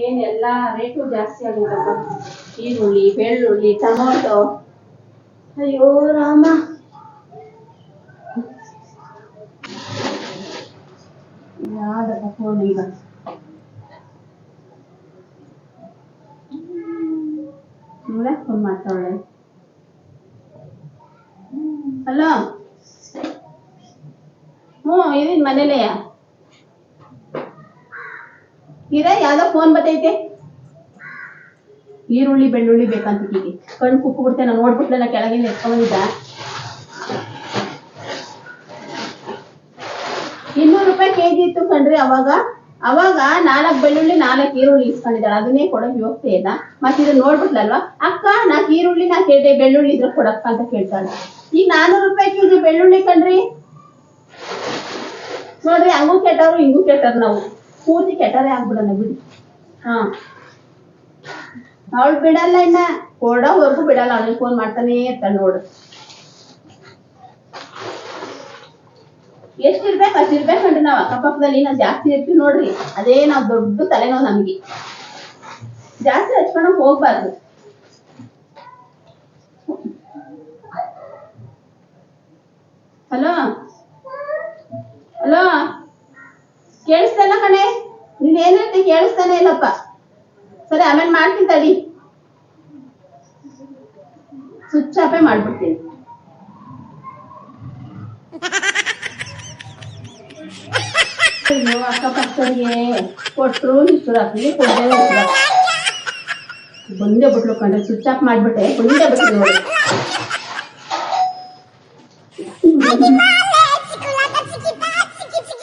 ಏನೆಲ್ಲ ರೇಟು ಜಾಸ್ತಿ ಆಗುತ್ತಪ್ಪ? ಈರುಳ್ಳಿ, ಬೆಳ್ಳುಳ್ಳಿ, ಟೊಮೊಟೊ. ಅಯ್ಯೋ, ರಾಮ. ಯಾವ್ದಪ್ಪ ಫೋನ್ ಈಗ? ಇವಳೆ ಫೋನ್ ಮಾಡ್ತಾವಳೆ ಹಲೋ? ಹ್ಞೂ, ಇದೀನಿ ಮನೇಲೆಯ? ಇರ ಯಾವ್ದೋ ಫೋನ್ ಬತ್ತೈತೆ ಈರುಳ್ಳಿ, ಬೆಳ್ಳುಳ್ಳಿ ಬೇಕಂತ ಈಕಿಗೆ ಕಣ್ಣು ಕುಕ್ಕು ಬಿಡ್ತೆ, ನಾನು ನೋಡ್ಬಿಟ್ಲೆಲ್ಲ ಕೆಳಗಿಂದ ಎತ್ಕೊಂಡಿದ್ದ. ಇನ್ನೂರು ರೂಪಾಯಿ ಕೆಜಿ ಇತ್ತು ಕಣ್ರಿ ಅವಾಗ. ಅವಾಗ ನಾಲ್ಕು ಬೆಳ್ಳುಳ್ಳಿ, ನಾಲ್ಕು ಈರುಳ್ಳಿ ಇಸ್ಕೊಂಡಿದ್ದಾಳೆ. ಅದನ್ನೇ ಕೊಡಕ್ ಯೋಗ್ತಾ ಇಲ್ಲ. ಮತ್ತೆ ಇದು ನೋಡ್ಬಿಟ್ಲಲ್ವಾ? ಅಕ್ಕ ನಾಲ್ಕು ಈರುಳ್ಳಿ ನಾ ಕೇಳಿದೆ, ಬೆಳ್ಳುಳ್ಳಿ ಇದ್ರ ಕೊಡಕ್ಕ ಅಂತ ಕೇಳ್ತಾಳೆ. ಈಗ ನಾನೂರು ರೂಪಾಯಿ ಕೆಜಿ ಬೆಳ್ಳುಳ್ಳಿ ಕಣ್ರಿ ನೋಡ್ರಿ, ಹಂಗೂ ಕೆಟ್ಟವ್ರು, ಹಿಂಗೂ ಕೆಟ್ಟವ್ರು ನಾವು. ಪೂರ್ತಿ ಕೆಟ್ಟರೇ ಆಗ್ಬಿಡೋಣ ಬಿಡಿ. ಹಾ. ಅವಳು ಬಿಡಲ್ಲ ಇನ್ನ. ಕೊಡೋವರೆಗೂ ಬಿಡಲ್ಲ. ಅವಳಿಗೆ ಫೋನ್ ಮಾಡ್ತಾನೆ ಇರ್ತಾಳೆ ನೋಡು. ಎಷ್ಟ್ ಇರ್ಬೇಕು, ಅಷ್ಟ್ ನಾವು ನಾವ್ ಅಕ್ಕಪಕ್ಕದಲ್ಲಿ ಏನೋ ಜಾಸ್ತಿ ಇರ್ತೀವಿ ನೋಡ್ರಿ. ಅದೇ ನಾವು ದೊಡ್ಡ ತಲೆನೋವು ನಮ್ಗೆ. ಜಾಸ್ತಿ ಹಚ್ಕೊಂಡ್ ಹೋಗ್ಬಾರ್ದು. ಹಲೋ? ಹಲೋ? ಕೇಳಿಸ್ತಲ್ಲ ಕಣೆ? ನೀನ್ ಏನಂತ ಕೇಳಿಸ್ತಾನೆ ಇಲ್ಲಪ್ಪ. ಸರಿ, ಆಮೇಲೆ ಮಾಡ್ತೀನಿ ತಡಿ. ಸ್ವಿಚ್ ಆಫೇ ಮಾಡ್ಬಿಡ್ತೀನಿ. ಅಕ್ಕಪಕ್ಕದವ್ರಿಗೆ ಕೊಟ್ರು ಇಷ್ಟು ರಾತ್ರಿ ಕೊಡದೆ ಬಂದೇ ಬಿಟ್ಲು ಕಂಡ್ರೆ ಸ್ವಿಚ್ ಆಫ್ ಮಾಡ್ಬಿಟ್ಟೆ ಬಂದೇ ಬಿಟ್ಲು